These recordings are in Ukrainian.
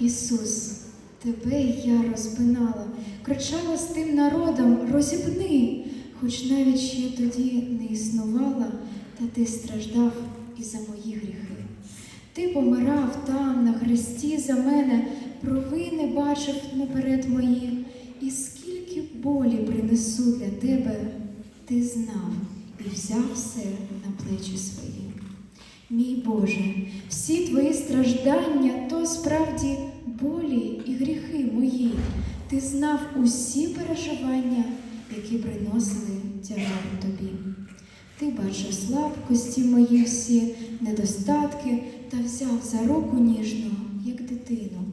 Ісус, тебе я розпинала, кричала з тим народом розіпни, хоч навіть ще тоді не існувала, та ти страждав і за мої гріхи. Ти помирав там, на хресті за мене, провини бачив наперед мої, і скільки болі принесу для тебе, ти знав і взяв все на плечі свої. Мій Боже, всі твої страждання то справді болі і гріхи мої. Ти знав усі переживання, які приносили тягар тобі. Ти бачив слабкості мої всі, недостатки та взяв за руку ніжно, як дитину.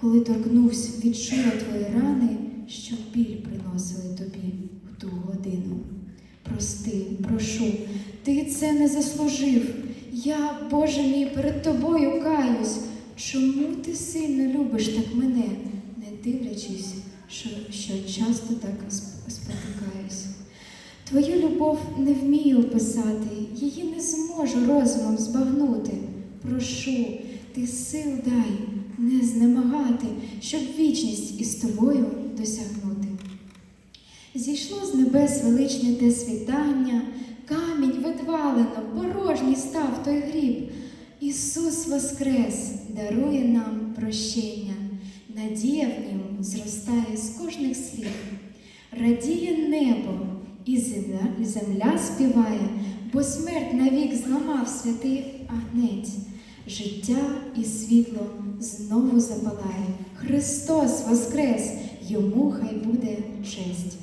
Коли торкнувся, відчула твої рани, що біль приносили тобі в ту годину. Прости, прошу, ти це не заслужив. Я, Боже мій, перед тобою каюсь. Чому ти сильно любиш так мене, не дивлячись, що, що часто так спотикаюсь? Твою любов не вмію описати, її не зможу розумом збагнути. Прошу, ти сил дай не знемагати, щоб вічність із тобою досягнути. Зійшло з небес величне те світання, камінь видвалено, порожній став той гріб. Ісус воскрес дарує нам прощення, надія в ньому зростає з кожних слів. Радіє небо, і земля, і земля співає, бо смерть навік зламав святий агнець. Життя і світло знову запалає. Христос воскрес, йому хай буде честь.